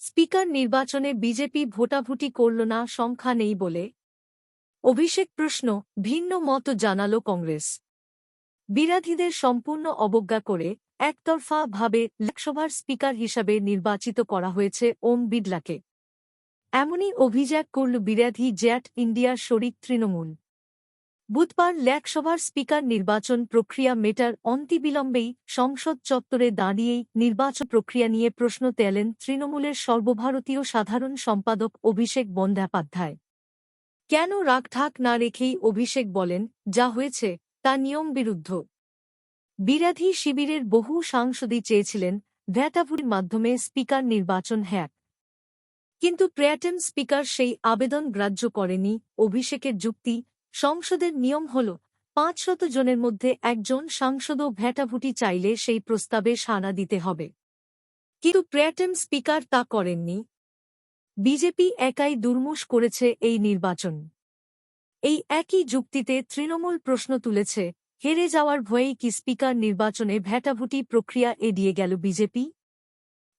Speaker নির্বাচনে BJP ভোটাভুটি করল না, সংখ্যা নেই বলে। অভিষেক প্রশ্ন, ভিন্ন মত জানাল কংগ্রেস। বিরাধীদের সম্পূর্ণ অবজ্ঞা করে একতরফা ভাবে লোকসভার স্পিকার হিসাবে নির্বাচিত করা হয়েছে ওম বিড়লাকে। এমনই অভিযোগ করল বিরাধী জ্যাট ইন্ডিয়ার শরিক তৃণমূল। বুধবার লোকসভার স্পিকার নির্বাচন প্রক্রিয়া মেটার অন্তিবিলম্বেই সংসদ চত্বরে দাঁড়িয়েই নির্বাচন প্রক্রিয়া নিয়ে প্রশ্ন তেলেন তৃণমূলের সর্বভারতীয় সাধারণ সম্পাদক অভিষেক বন্দ্যোপাধ্যায়। কেন রাগঢাক না রেখেই অভিষেক বলেন, যা হয়েছে, তা নিয়ম বিরুদ্ধ। বিরাধী শিবিরের বহু সাংসদই চেয়েছিলেন ভ্যাটাভুরির মাধ্যমে স্পিকার নির্বাচন হ্যাক। কিন্তু প্রেয়াটেম স্পিকার সেই আবেদন গ্রাহ্য করেনি, অভিষেকের যুক্তি সংসদের নিয়ম হল, পাঁচশত জনের মধ্যে একজন সাংসদও ভ্যাটাভুটি চাইলে সেই প্রস্তাবে সাড়া দিতে হবে। কিন্তু প্রেয়াটেম স্পিকার তা করেননি। বিজেপি একাই দুর্মুষ করেছে এই নির্বাচন। এই একই যুক্তিতে তৃণমূল প্রশ্ন তুলেছে, হেরে যাওয়ার ভয়েই কি স্পিকার নির্বাচনে ভ্যাটাভুটি প্রক্রিয়া এড়িয়ে গেল বিজেপি?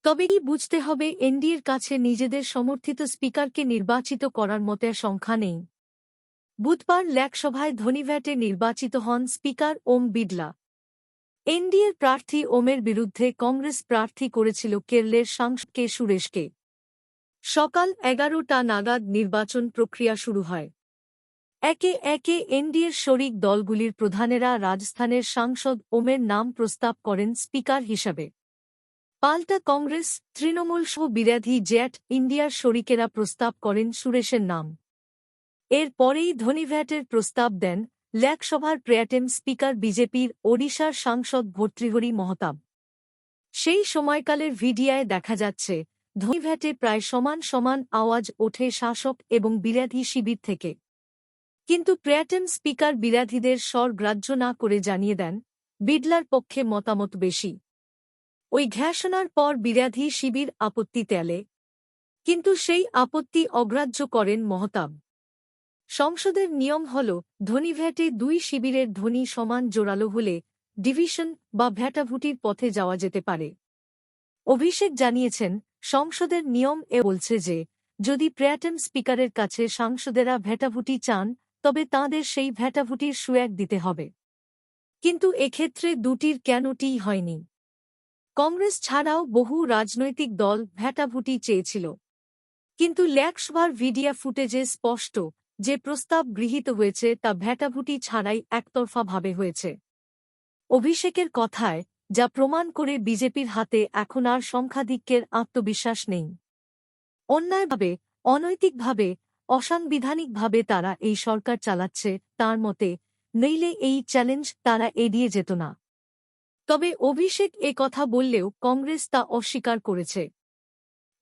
তবে কি বুঝতে হবে, এনডিএর কাছে নিজেদের সমর্থিত স্পিকারকে নির্বাচিত করার মতে সংখ্যা নেই। বুধবার লোকসভায় ধনীভ্যাটে নির্বাচিত হন স্পিকার ওম বিড়লা। এনডিএর প্রার্থী ওমের বিরুদ্ধে কংগ্রেস প্রার্থী করেছিল কেরলের সাংসদ কে সুরেশকে। সকাল এগারোটা নাগাদ নির্বাচন প্রক্রিয়া শুরু হয়। একে একে এনডিএর শরিক দলগুলির প্রধানেরা রাজস্থানের সাংসদ ওমের নাম প্রস্তাব করেন স্পিকার হিসাবে। পাল্টা কংগ্রেস, তৃণমূল সহ বিরোধী জ্যাট ইন্ডিয়ার শরিকেরা প্রস্তাব করেন সুরেশের নাম। এর পরেই ধনীভ্যাটের প্রস্তাব দেন লোকসভার প্রেয়াটেম স্পিকার বিজেপির ওড়িশার সাংসদ ভর্তৃহরি মহতাব। সেই সময়কালের ভিডিয়ায় দেখা যাচ্ছে ধনীভ্যাটে প্রায় সমান সমান আওয়াজ ওঠে শাসক এবং বিরাধী শিবির থেকে। কিন্তু প্রেয়াটেম স্পিকার বিরাধীদের স্বর গ্রাহ্য না করে জানিয়ে দেন, বিডলার পক্ষে মতামত বেশি। ওই ঘোষণার পর বিরাধী শিবির আপত্তি তেলে। কিন্তু সেই আপত্তি অগ্রাহ্য করেন মহতাব। সংসদের নিয়ম হল ধনীভ্যাটে দুই শিবিরের ধনী সমান জোরালো হলে ডিভিশন বা ভ্যাটাভুটির পথে যাওয়া যেতে পারে। অভিষেক জানিয়েছেন, সংসদের নিয়ম এ বলছে যে, যদি প্রেয়াটেম স্পিকারের কাছে সাংসদেরা ভ্যাটাভুটি চান, তবে তাঁদের সেই ভ্যাটাভুটির সুয়াগ দিতে হবে। কিন্তু এক্ষেত্রে দুটির কেনটিই হয়নি। কংগ্রেস ছাড়াও বহু রাজনৈতিক দল ভ্যাটাভুটি চেয়েছিল। কিন্তু ল্যাক্সভার ভিডিয়া ফুটেজে স্পষ্ট যে প্রস্তাব গৃহীত হয়েছে তা ভ্যাটাভুটি ছাড়াই একতরফাভাবে হয়েছে। অভিষেকের কথায়, যা প্রমাণ করে বিজেপির হাতে এখন আর সংখ্যাধিক্যের আত্মবিশ্বাস নেই। অন্যায়ভাবে, অনৈতিকভাবে, অসাংবিধানিকভাবে তারা এই সরকার চালাচ্ছে, তার মতে, নইলে এই চ্যালেঞ্জ তারা এড়িয়ে যেত না। তবে অভিষেক এ কথা বললেও কংগ্রেস তা অস্বীকার করেছে।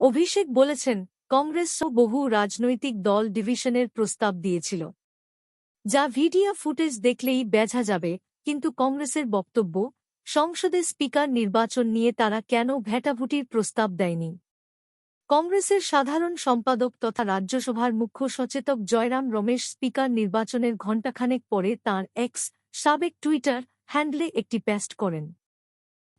অভিষেক বলেছেন কংগ্রেস বহু রাজনৈতিক দল ডিভিশনের প্রস্তাব দিয়েছিল। যা ভিডিও ফুটেজ দেখলেই বেঝা যাবে, কিন্তু কংগ্রেসের বক্তব্য, সংসদে স্পিকার নির্বাচন নিয়ে তারা কেন ভ্যাটাভুটির প্রস্তাব দেয়নি? কংগ্রেসের সাধারণ সম্পাদক তথা রাজ্যসভার মুখ্য সচেতক জয়রাম রমেশ স্পিকার নির্বাচনের ঘণ্টাখানেক পরে তাঁর এক্স সাবেক টুইটার হ্যান্ডলে একটি পেস্ট করেন।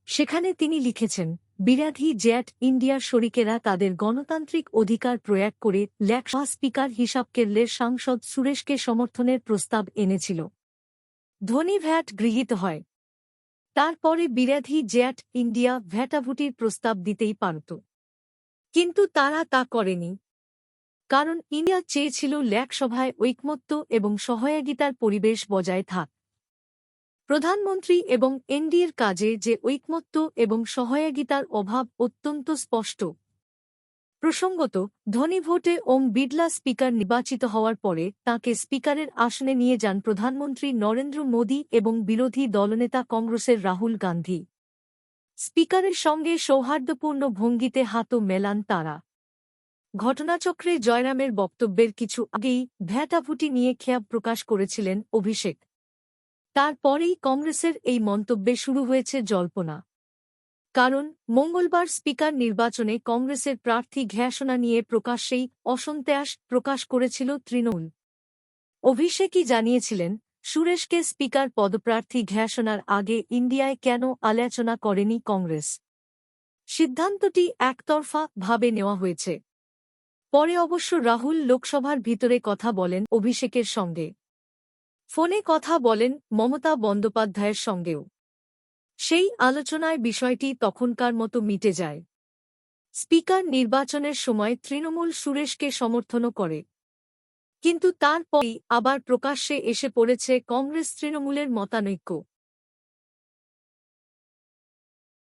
সেখানে তিনি লিখেছেন বিরাধী জ্যাট ইন্ডিয়ার শরিকেরা তাদের গণতান্ত্রিক অধিকার প্রয়োগ করে ল্যাকসভা স্পিকার হিসাব কেরলের সাংসদ সুরেশকে সমর্থনের প্রস্তাব এনেছিল। ধনী ভ্যাট গৃহীত হয়। তারপরে বিরাধী জ্যাট ইন্ডিয়া ভ্যাটাভুটির প্রস্তাব দিতেই পারত। কিন্তু তারা তা করেনি। কারণ ইন্ডিয়া চেয়েছিল ল্যাকসভায় ঐকমত্য এবং সহায়গিতার পরিবেশ বজায় থাক। প্রধানমন্ত্রী এবং এনডিএর কাজে যে ঐকমত্য এবং সহায়গিতার অভাব অত্যন্ত স্পষ্ট। প্রসঙ্গত, ধনী ভোটে ওম বিড়লা স্পিকার নির্বাচিত হওয়ার পরে তাকে স্পিকারের আসনে নিয়ে যান প্রধানমন্ত্রী নরেন্দ্র মোদী এবং বিরোধী দলনেতা কংগ্রেসের রাহুল গান্ধী। স্পিকারের সঙ্গে সৌহার্দ্যপূর্ণ ভঙ্গিতে হাতও মেলান তারা। ঘটনাচক্রে জয়রামের বক্তব্যের কিছু আগেই ভ্যাটাভুটি নিয়ে খেয়াব প্রকাশ করেছিলেন অভিষেক। তারপরেই কংগ্রেসের এই মন্তব্যে শুরু হয়েছে জল্পনা। কারণ, মঙ্গলবার স্পিকার নির্বাচনে কংগ্রেসের প্রার্থী ঘোষণা নিয়ে প্রকাশ্যেই অসন্ত্যাস প্রকাশ করেছিল তৃণমূল। অভিষেকই জানিয়েছিলেন, সুরেশকে স্পিকার পদপ্রার্থী ঘোষণার আগে ইন্ডিয়ায় কেন আলোচনা করেনি কংগ্রেস। সিদ্ধান্তটি একতরফা ভাবে নেওয়া হয়েছে। পরে অবশ্য রাহুল লোকসভার ভিতরে কথা বলেন অভিষেকের সঙ্গে। ফোনে কথা বলেন মমতা বন্দ্যোপাধ্যায়ের সঙ্গেও। সেই আলোচনায় বিষয়টি তখনকার মতো মিটে যায়। স্পিকার নির্বাচনের সময় তৃণমূল সুরেশকে সমর্থনও করে। কিন্তু তারপরই আবার প্রকাশ্যে এসে পড়েছে কংগ্রেস তৃণমূলের মতানৈক্য।